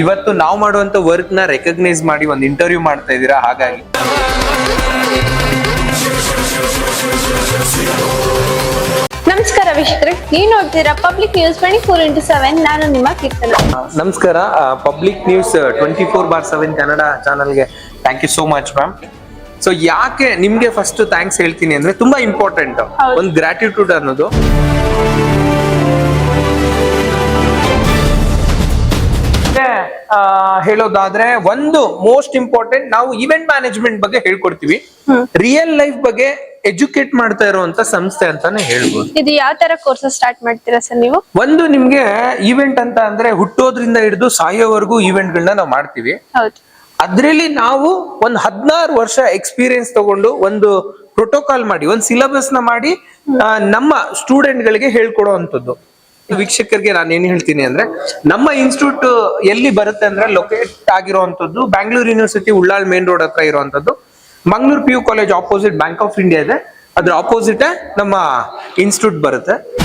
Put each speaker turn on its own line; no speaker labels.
ಇವತ್ತು ನಾವು ಮಾಡುವಂತ ವರ್ಕ್ನ ರೆಕಗ್ನೈಸ್ ಮಾಡಿ ಒಂದು ಇಂಟರ್ವ್ಯೂ ಮಾಡ್ತಾ ಇದ್ದೀರಾ? ಹಾಗಾಗಿ.
ನಮಸ್ಕಾರ ವೀಕ್ಷಕರೇ ನೀವು ನೋಡ್ತೀರಾ public news twenty four into seven ನಾನು ನಿಮ್ಮ ಕೀರ್ತನ.
ನಮಸ್ಕಾರ. Public news twenty four bar seven Kannada ಚಾನಲ್ಗೆ thank you so much ma'am so ಯಾಕೆ ನಿಮ್ಗೆ ಫಸ್ಟ್ ಥ್ಯಾಂಕ್ಸ್ ಹೇಳ್ತೀನಿ ಅಂದ್ರೆ ತುಂಬಾ ಇಂಪಾರ್ಟೆಂಟ್ ಒಂದು ಗ್ರಾಟಿಟ್ಯೂಡ್ ಅನ್ನೋದು. ಹೇಳೋದಾದ್ರೆ ಒಂದು ಮೋಸ್ಟ್ ಇಂಪಾರ್ಟೆಂಟ್ ನಾವು ಇವೆಂಟ್ ಮ್ಯಾನೇಜ್ಮೆಂಟ್ ಬಗ್ಗೆ ಹೇಳ್ಕೊಡ್ತೀವಿ. ರಿಯಲ್ ಲೈಫ್ ಬಗ್ಗೆ ಎಜುಕೇಟ್ ಮಾಡ್ತಾ ಇರುವಂತ ಸಂಸ್ಥೆ ಅಂತಾನೆ ಹೇಳ್ಬೋದು.
ಇದು ಯಾವ ತರ ಕೋರ್ಸಸ್ ಸ್ಟಾರ್ಟ್ ಮಾಡ್ತೀರಾ ಸರ್ ನೀವು?
ಒಂದು ನಿಮ್ಗೆ ಈವೆಂಟ್ ಅಂತ ಅಂದ್ರೆ ಹುಟ್ಟೋದ್ರಿಂದ ಹಿಡಿದು ಸಾಯೋವರೆಗೂ ಈವೆಂಟ್ ಗಳನ್ನ ನಾವು ಮಾಡ್ತೀವಿ. ಅದ್ರಲ್ಲಿ ನಾವು ಒಂದ್ ಹದಿನಾರು ವರ್ಷ ಎಕ್ಸ್ಪೀರಿಯನ್ಸ್ ತಗೊಂಡು ಒಂದು ಪ್ರೋಟೋಕಾಲ್ ಮಾಡಿ ಒಂದು ಸಿಲೆಬಸ್ನ ಮಾಡಿ ನಮ್ಮ ಸ್ಟೂಡೆಂಟ್ ಗಳಿಗೆ ಹೇಳ್ಕೊಡುವಂಥದ್ದು ವೀಕ್ಷಕರಿಗೆ ನಾನು ಏನ್ ಹೇಳ್ತೀನಿ ಅಂದ್ರೆ, ನಮ್ಮ ಇನ್ಸ್ಟಿಟ್ಯೂಟ್ ಎಲ್ಲಿ ಬರುತ್ತೆ ಅಂದ್ರೆ ಲೊಕೇಟ್ ಆಗಿರುವಂತದ್ದು Bangalore university Ullal main road ಹತ್ರ ಇರುವಂತದ್ದು Mangalore P U college opposite Bank of India ಇದೆ. ಅದ್ರ ಆಪೋಸಿಟ್ ನಮ್ಮ ಇನ್ಸ್ಟಿಟ್ಯೂಟ್ ಬರುತ್ತೆ.